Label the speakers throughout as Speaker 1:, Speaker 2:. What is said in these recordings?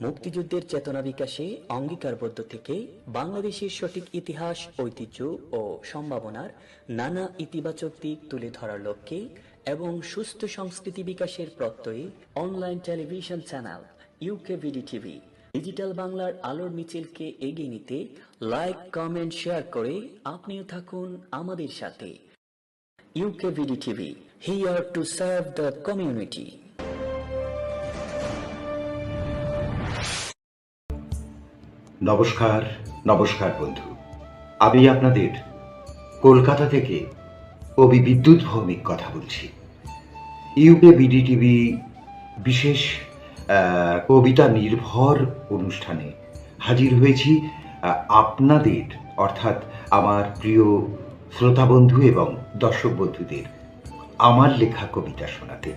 Speaker 1: মুক্তিযুদ্ধের চেতনা বিকাশে অঙ্গীকারবদ্ধ থেকে বাংলাদেশের সঠিক ইতিহাস, ঐতিহ্য ও সম্ভাবনার নানা ইতিবাচক দিক তুলে ধরার লক্ষ্যে এবং সুস্থ সংস্কৃতি বিকাশের প্রত্যয়ে online television channel UK VD TV digital বাংলার আলোর মিছিলকে এগিয়ে নিতে লাইক, কমেন্ট, শেয়ার করে আপনিও থাকুন আমাদের সাথে। UK VD TV here to serve the community
Speaker 2: নমস্কার নমস্কার বন্ধু। আমি আপনাদের কলকাতা থেকে কবি বিদ্যুৎ ভৌমিক কথা বলছি। ইউকে বিডিটিভি বিশেষ কবিতা নির্ভর অনুষ্ঠানে হাজির হয়েছি আপনাদের, অর্থাৎ আমার প্রিয় শ্রোতা বন্ধু এবং দর্শক বন্ধুদের আমার লেখা কবিতা শোনাতে।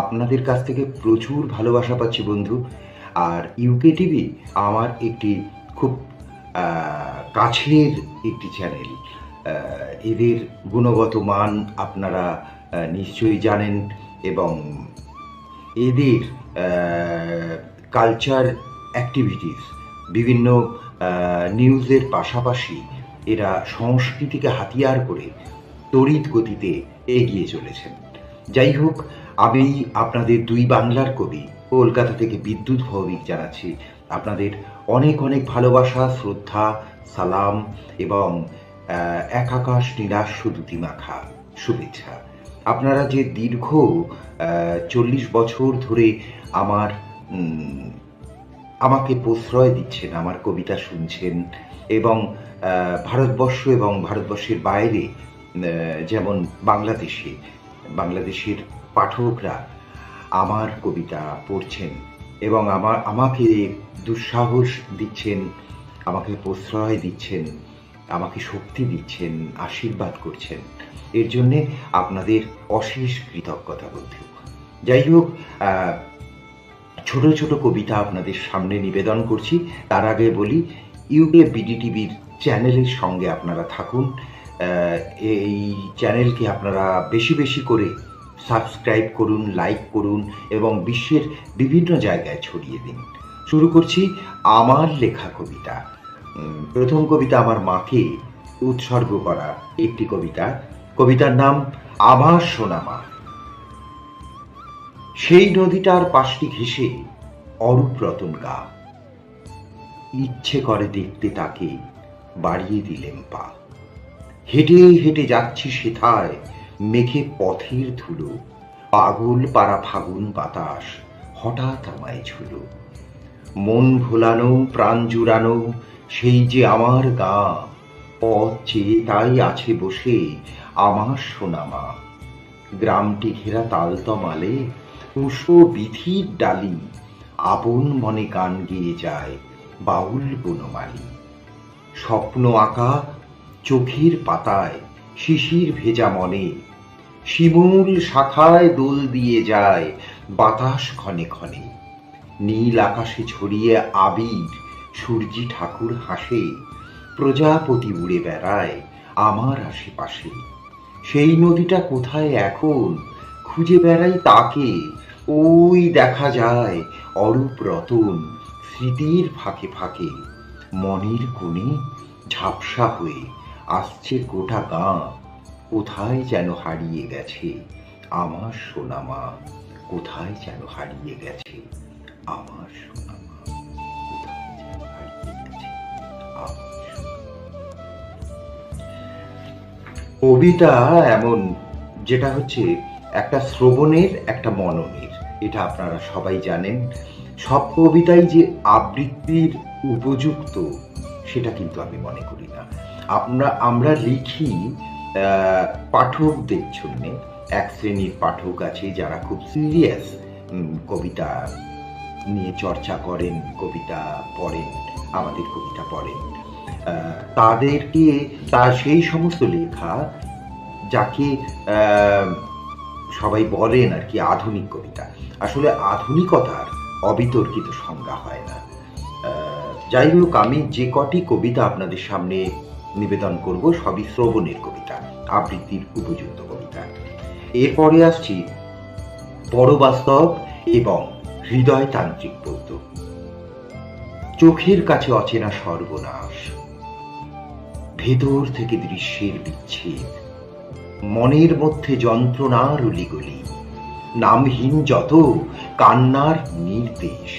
Speaker 2: আপনাদের কাছ থেকে প্রচুর ভালোবাসা পাচ্ছি বন্ধু। আর ইউকে টিভি আমার একটি খুব কাছের একটি চ্যানেল এদের গুণগত মান আপনারা নিশ্চয়ই জানেন এবং এদের কালচার অ্যাক্টিভিটিস বিভিন্ন নিউজের পাশাপাশি এরা সংস্কৃতিকে হাতিয়ার করে তড়িৎ গতিতে এগিয়ে চলেছেন। যাই হোক, আমি আপনাদের দুই বাংলার কবি কলকাতা থেকে বিদ্যুৎ ভৌমিক জানাচ্ছি। আপনাদের অনেক অনেক ভালোবাসা, শ্রদ্ধা, সালাম এবং এক আকাশ নিরাশ দুটি মাখা শুভেচ্ছা। আপনারা যে দীর্ঘ চল্লিশ বছর ধরে আমার আমাকে প্রশ্রয় দিচ্ছেন, আমার কবিতা শুনছেন এবং ভারতবর্ষ এবং ভারতবর্ষের বাইরে যেমন বাংলাদেশে, বাংলাদেশের পাঠকরা আমার কবিতা পড়ছেন এবং আমার, আমাকে দুঃসাহস দিচ্ছেন, আমাকে প্রশ্রয় দিচ্ছেন, আমাকে শক্তি দিচ্ছেন, আশীর্বাদ করছেন। এর জন্যে আপনাদের অশেষ কৃতজ্ঞতা বন্ধু যাই হোক ছোট ছোট কবিতা আপনাদের সামনে নিবেদন করছি। তার আগে বলি ইউকে বিডিটিভির চ্যানেলের সঙ্গে আপনারা থাকুন। এই চ্যানেলকে আপনারা বেশি বেশি করে সাবস্ক্রাইব করুন, লাইক করুন এবং বিশ্বের বিভিন্ন জায়গায় ছড়িয়ে দিন। শুরু করছি আমার লেখা কবিতা। প্রথম কবিতা আমার মাকে উৎসর্গ করা একটি কবিতা। কবিতার নাম আমার সোনামা সেই নদীটার পাশটি ঘেঁষে অরূপ রতন গা। ইচ্ছে করে দেখতে তাকে বাড়িয়ে দিলেন পা। হেঁটে হেঁটে যাচ্ছি সেথায় মেঘে পথের ধুলো, পাগল পাড়া ফাগুন বাতাস হঠাৎ আমায় ঝুলো। মন ভোলানো, প্রাণ জুড়ানো, সেই যে আমার গা, পথ চেয়ে তাই আছে বসে আমার সোনামা গ্রামটি ঘেরা তালতমালে উষো বিধির ডালি, আপন মনে গান গেয়ে যায় বাউল বনমালী। স্বপ্ন আঁকা চোখের পাতায় শিশির ভেজা মনে শিমুল শাখায় দোল দিয়ে যায়, বাতাস ক্ষণে ক্ষণে। নীল আকাশে ছড়িয়ে আবির, সূর্যি ঠাকুর হাসে, প্রজাপতি উড়ে বেড়ায় আমার আশেপাশে। সেই নদীটা কোথায় এখন? খুঁজে বেড়াই তাকে। ওই দেখা যায় অরূপ রতন স্মৃতির ফাঁকে ফাঁকে। মনের কোণে ঝাপসা হয়ে আসছে গোটা গাঁ। কোথায় যেন হারিয়ে গেছে আমার সোনামা? কোথায় যেন হারিয়ে গেছে আমার সোনামা? কবিতা এমন, যেটা হচ্ছে একটা শ্রবণের, একটা মননের, এটা আপনারা সবাই জানেন। সব কবিতাই যে আবৃত্তির উপযুক্ত, সেটা কিন্তু আমি মনে করি না। আমরা আমরা লিখি পাঠকদের জন্য এক শ্রেণির পাঠক আছে যারা খুব সিরিয়াস কবিতা নিয়ে চর্চা করেন, কবিতা পড়েন, আমাদের কবিতা পড়েন। তাদেরকে তার সেই সমস্ত লেখা যাকে সবাই বলেন আর কি আধুনিক কবিতা। আসলে আধুনিকতার অবিতর্কিত সংজ্ঞা হয় না। যাই হোক, আমি যে কটি কবিতা আপনাদের সামনে নিবেদন করব সবই শ্রবণের কবিতা, আবৃত্তির উপযুক্ত কবিতা। এরপরে আসছি বড় বাস্তব এবং হৃদয় তান্ত্রিক পদ্য চোখের কাছে অচেনা সর্বনাশ, ভেতর থেকে দৃশ্যের বিচ্ছেদ, মনের মধ্যে যন্ত্রণার অলিগলি নামহীন যত কান্নার নির্দেশ,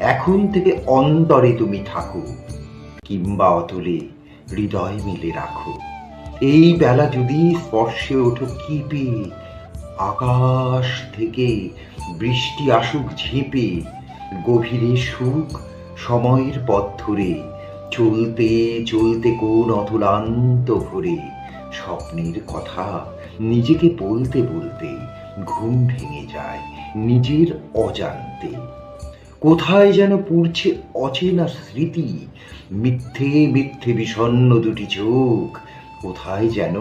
Speaker 2: এখন থেকে অন্তরে তুমি থাকো, কিংবা অতলে হৃদয় মেলে রাখো। এই বেলা যদি স্পর্শে ওঠো কিপে, আকাশ থেকে বৃষ্টি আসুক ঝেপে, গভীরে সুখ সময়ের পথ ধরে, চলতে চলতে কোন অতুলান্ত ভরে, স্বপ্নের কথা নিজেকে বলতে বলতে ঘুম ভেঙে যায়, নিজের অজান্তে। কোথায় যেন পুড়ছে অচেনা স্মৃতি? মিথ্যে মিথ্যে বিষণ্ণ দুটি চোখ। কোথায় যেন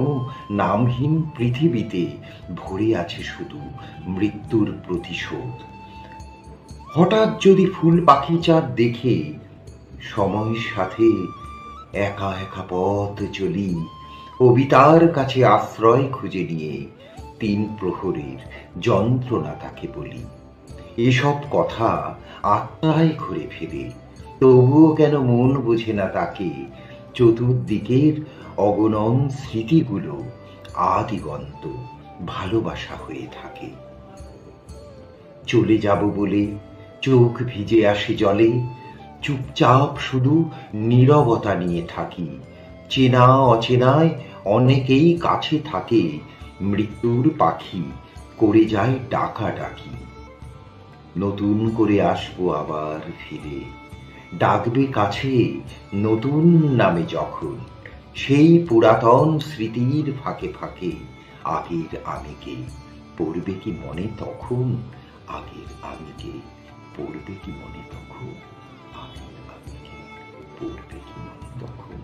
Speaker 2: নামহীন পৃথিবীতে ভরে আছে শুধু মৃত্যুর প্রতিশোধ। হঠাৎ যদি ফুল পাখি চাঁদ দেখে সময়ের সাথে একা একা পথ চলি, কবিতার কাছে আশ্রয় খুঁজে নিয়ে তিন প্রহরের যন্ত্রণা তাকে বলি। এসব কথা আত্মায় ঘুরে ফিরে। তবুও কেন মন বোঝে না তাকে? চতুর্দিকের অগণন স্মৃতিগুলো আদিগন্ত ভালোবাসা হয়ে থাকে। চলে যাব বলে চোখ ভিজে আসে জলে, চুপচাপ শুধু নীরবতা নিয়ে থাকি। চেনা অচেনায় অনেকেই কাছে থাকে, মৃত্যুর পাখি করে যায় ডাকা ডাকি নতুন করে আসব আবার ফিরে। ডাকবে কাছে নতুন নামে যখন, সেই পুরাতন স্মৃতির ফাঁকে ফাঁকে। আগের আমিকে পড়বে কি মনে তখন? আগের আমিকে পড়বে কি মনে তখন? আগের আমিকে পড়বে কি মনে তখন?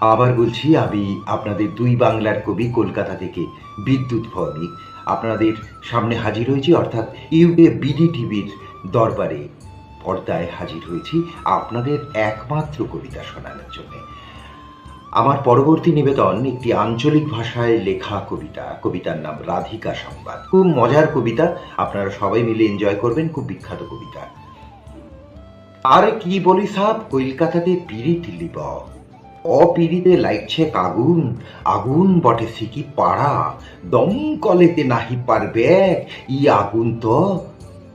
Speaker 2: আবার বলছি, আমি আপনাদের দুই বাংলার কবি কলকাতা থেকে বিদ্যুৎ ভৌমিক আপনাদের সামনে হাজির হয়েছি, অর্থাৎ ইউকে বিডি টিভির দরবারে। পর্দায় হাজির হয়েছি আপনাদের একমাত্র কবিতা শোনানোর জন্য। আমার পরবর্তী নিবেদন একটি আঞ্চলিক ভাষায় লেখা কবিতা। কবিতার নাম রাধিকা সংবাদ। খুব মজার কবিতা, আপনারা সবাই মিলে এনজয় করবেন, খুব বিখ্যাত কবিতা। আর কি বলি সাপ কলকাতাতে পিড়িত লিব। অপিড়িতে লাগছে আগুন আগুন বটে সিকি পাড়া। দমকলেতে নাহি পারবে। ই আগুন তো,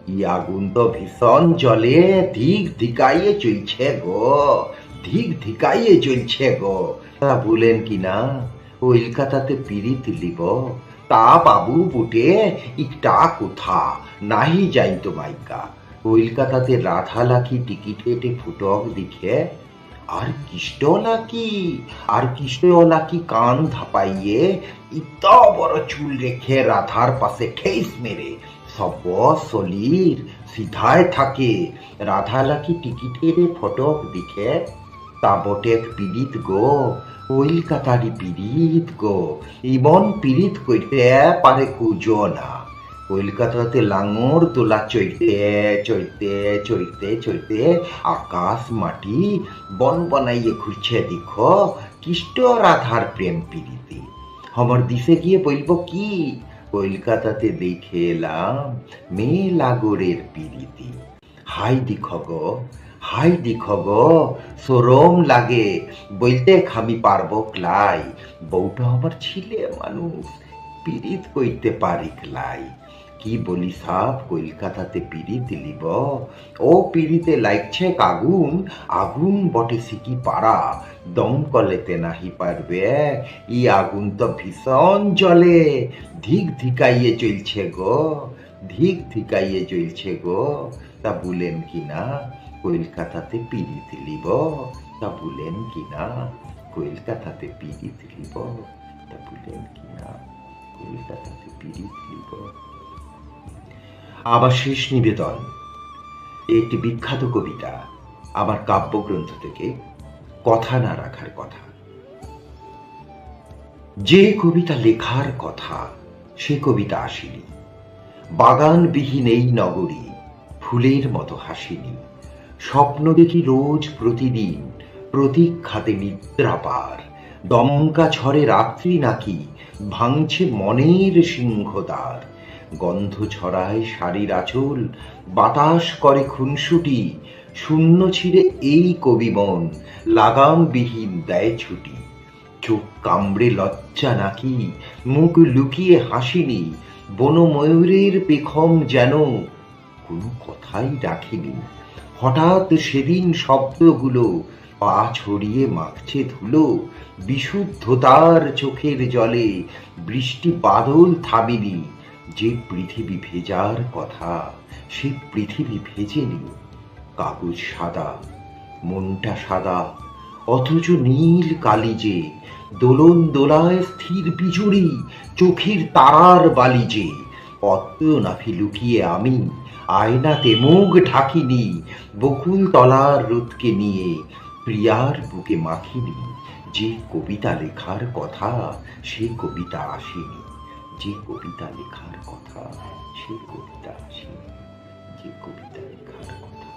Speaker 2: ই আগুন তো ভীষণ জলে ধিক ধিকাইয়ে চলছে গো, ধিক ধিকাইয়ে চলছে গো। তা বলেন কি না কলকাতাতে পিড়িত লিব। তা বাবু বুটে, ইকটা কোথা? নাহি যাই তো মাইকা। কলকাতাতে রাধা লাখি টিকিট কেটে ফুটক দিখে। আর কৃষ্ণলা কি? আর কৃষ্ণলা কি কান ধাপাইয়ে ইত বড় চুল রেখে রাধার পাশে ঠেস মেরে? সব সলির সিধায় থাকে। রাধা লাকি টিকিট কেটে ফটক দিখে, তা বটে পীড়িত গো কলকাতারি পীড়িত গো। ইমন পীড়িত কইতে পারে কুজো না কলকাতাতে লাঙর তোলা চইতে চইতে চইতে চইতে আকাশ, মাটি, বন বনাইয়ে ঘুরছে দেখো কৃষ্ণ রাধার প্রেম প্রীতি আমার দিশে গিয়ে বলব কি? কলকাতাতে দেখে এলাম মেয়ে লাগরের পিরিতি হাই দিখ গো, হাই দিখ গো, সরম লাগে, বলতে খামি পারব ক্লাই। বউটা আমার ছিলে মানুষ, পিরিত কইতে পারি ক্লাই। কি বলি সাপ কলকাতাতে পিড়িত লিব। ও পিড়িতে লাগছে আগুন আগুন বটে সিকি পাড়া। দমকলেতে নাহি পারবে ই আগুন তো ভীষণ জলে ধিক ধিকাইয়ে চলছে গো, ধিক ধিকাইয়ে চলছে গো। তা বলেন কি না, কলকাতাতে পিড়িত লিব? তা বলেন কি না, কলকাতাতে পিড়িত লিব? তা বলেন কি না, কলকাতাতে পিড়িত লিব? শেষ নিবেদন। একটি বিখ্যাত কবিতা আমার কাব্যগ্রন্থ থেকে কথা না রাখার কথা। যে কবিতা লেখার কথা, সে কবিতা আসেনি। বাগানবিহীন এই নগরী ফুলের মতো হাসিনি। স্বপ্ন দেখি রোজ প্রতিদিন প্রতীক্ষাতে নিদ্রাপার দমকা ঝড়ে রাত্রি নাকি ভাঙছে মনের সিংহদ্বার। গন্ধ ছড়ায় শাড়ির আঁচল, বাতাস করে খুনসুটি, শূন্য ছিঁড়ে এই কবিমন লাগামবিহীন দেয় ছুটি। চোখ কামড়ে লজ্জা নাকি, মুখ লুকিয়ে হাসিনি, বনময়ূরের পেখম যেন কোনো কথাই রাখিনি। হঠাৎ সেদিন শব্দগুলো পা ছড়িয়ে মাখছে ধুলো, বিশুদ্ধতার চোখের জলে বৃষ্টি বাদল থামিনি। যে পৃথিবী ভেজার কথা, সে পৃথিবী ভেজেনি কাগজ সাদা, মনটা সাদা, অথচ নীল কালিজে, দোলন দোলায় স্থির বিজুড়ি, চোখের তারার বালিজে। পদ্ম নাফি লুকিয়ে আমি, আয়নাতে মুখ ঢাকিনি, বকুল তলার রোদকে নিয়ে, প্রিয়ার বুকে মাখিনি। যে কবিতা লেখার কথা, সে কবিতা আসেনি। যে কবিতা লেখার কথা, সে কবিতা আসেনি যে কবিতা লেখার কথা,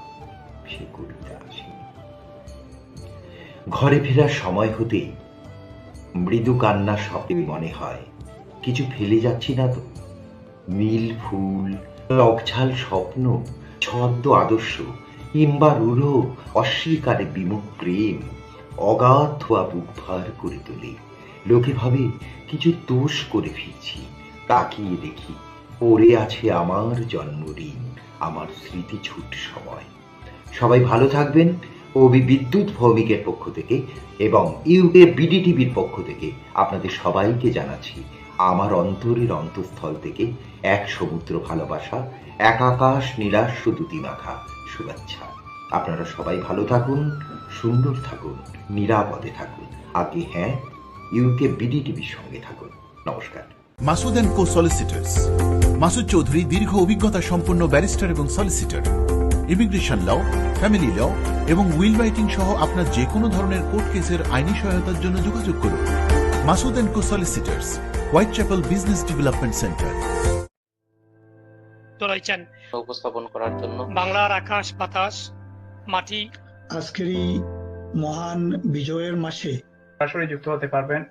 Speaker 2: সে কবিতা আসেনি ঘরে ফেরার সময় হতেই মৃদু কান্নার শব্দে মনে হয়। কিছু ফেলে যাচ্ছি না তো। নীল ফুল টকঝাল স্বপ্ন, ছদ্ম আদর্শ, কিংবা রূঢ়, অস্বীকারে বিমুখ প্রেম, অগাধ বুক ভার করে তোলে। লোকে ভাবে কিছু দোষ করে ফিরছি। তাকিয়ে দেখি, পড়ে আছে আমার জন্মদিন, আমার স্মৃতি ছুট সময়। সবাই ভালো থাকবেন, কবি বিদ্যুৎ ভৌমিকের পক্ষ থেকে এবং ইউকে বিডিটিভির পক্ষ থেকে আপনাদের সবাইকে জানাচ্ছি, আমার অন্তরের অন্তঃস্থল থেকে এক সমুদ্র ভালোবাসা, এক আকাশ নীলাশ দুটি মাখা শুভেচ্ছা। আপনারা সবাই ভালো থাকুন, সুন্দর থাকুন, নিরাপদে থাকুন। আগে হ্যাঁ ইউকে বিডিটিভির সঙ্গে থাকুন। নমস্কার।
Speaker 3: Masud and co solicitors. Masud Chowdhury দীর্ঘ অভিজ্ঞতা সম্পন্ন ব্যারিস্টার এবং solicitor. Immigration law family law এবং উইল রাইটিং সহ আপনার যে কোনো ধরনের কোর্ট কেসের আইনি সহায়তার জন্য যোগাযোগ করুন। Masud and co solicitors Whitechapel business development centre.
Speaker 4: রয়েছেন
Speaker 5: উপস্থাপন করার জন্য।
Speaker 4: বাংলার আকাশ বাতাস মাটি।
Speaker 6: আজকের এই মহান বিজয়ের মাসে
Speaker 7: সরাসরি যুক্ত হতে পারবেন।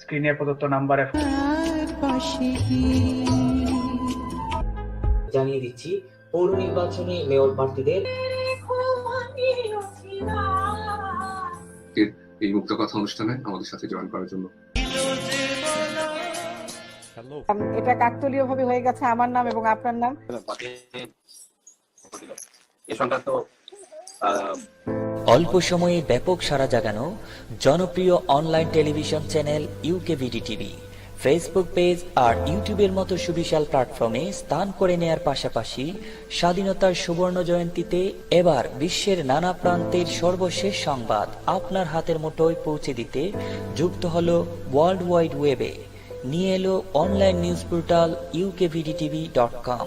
Speaker 7: স্ক্রিনে প্রদত্ত নাম্বারে
Speaker 8: জানিয়ে দিচ্ছি পৌর নির্বাচনে মেয়র প্রার্থীদের
Speaker 9: এই মুক্ত কথা অনুষ্ঠানে আমাদের সাথে জয়েন করার জন্য।
Speaker 10: এটা কাকতলীয় ভাবে হয়ে গেছে আমার নাম এবং আপনার নাম?
Speaker 1: অল্প সময়ে ব্যাপক সাড়া জাগানো জনপ্রিয় online television channel UK BD TV Facebook page আর ইউটিউবের মতো সুবিশাল প্ল্যাটফর্মে স্থান করে নেয়ার পাশাপাশি স্বাধীনতার সুবর্ণ জয়ন্তীতে এবার বিশ্বের নানা প্রান্তের সর্বশেষ সংবাদ আপনার হাতের মুঠোয় পৌঁছে দিতে যুক্ত হল ওয়ার্ল্ড ওয়াইড ওয়েবে নিয়ে এলো online news portal UK BD TV dot com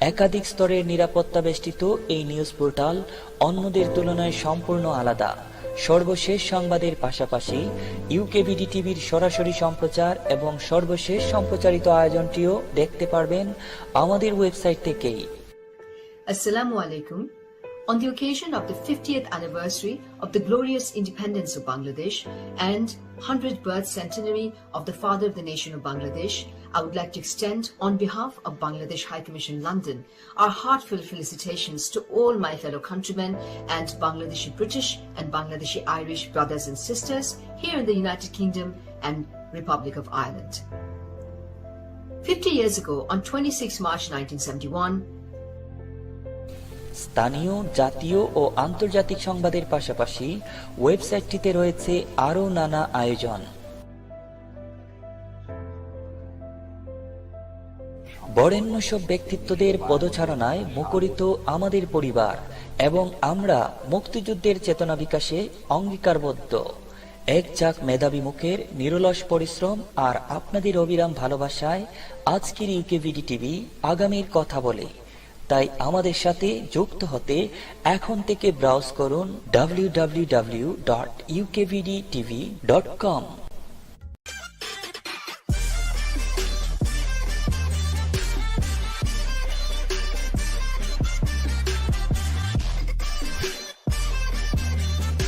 Speaker 1: একাধিক স্তরের নিরাপত্তা বেষ্টিত এই নিউজ পোর্টাল অন্যদের তুলনায় সম্পূর্ণ আলাদা। সর্বশেষ সংবাদের পাশাপাশি ইউকেবিডি টিভির সরাসরি সম্প্রচার এবং সর্বশেষ সম্প্রচারিত আয়োজনটিও দেখতে পারবেন আমাদের ওয়েবসাইট থেকেই
Speaker 11: Assalamu alaikum. On the occasion of the 50th anniversary of the glorious independence of Bangladesh and 100th birth centenary of the father of the nation of Bangladesh, I would like to extend, on behalf of Bangladesh High Commission London, our heartfelt felicitations to all my fellow countrymen and Bangladeshi British and Bangladeshi Irish brothers and sisters here in the United Kingdom and Republic of Ireland. 50 years ago, on 26 March 1971,
Speaker 1: স্থানীয় জাতীয় ও আন্তর্জাতিক সংবাদের পাশাপাশি ওয়েবসাইটটিতে রয়েছে আরও নানা আয়োজন বরেণ্য সব ব্যক্তিত্বদের পদচারণায় মুখরিত আমাদের পরিবার এবং আমরা মুক্তিযুদ্ধের চেতনা বিকাশে অঙ্গীকারবদ্ধ। এক চাক মেধাবী মুখের নিরলস পরিশ্রম আর আপনাদের অবিরাম ভালোবাসায় আজকের ইউকেভিডি টিভি আগামীর কথা বলে। তাই আমাদের সাথে যুক্ত হতে এখন থেকে ব্রাউজ করুন www.ukvdtv.com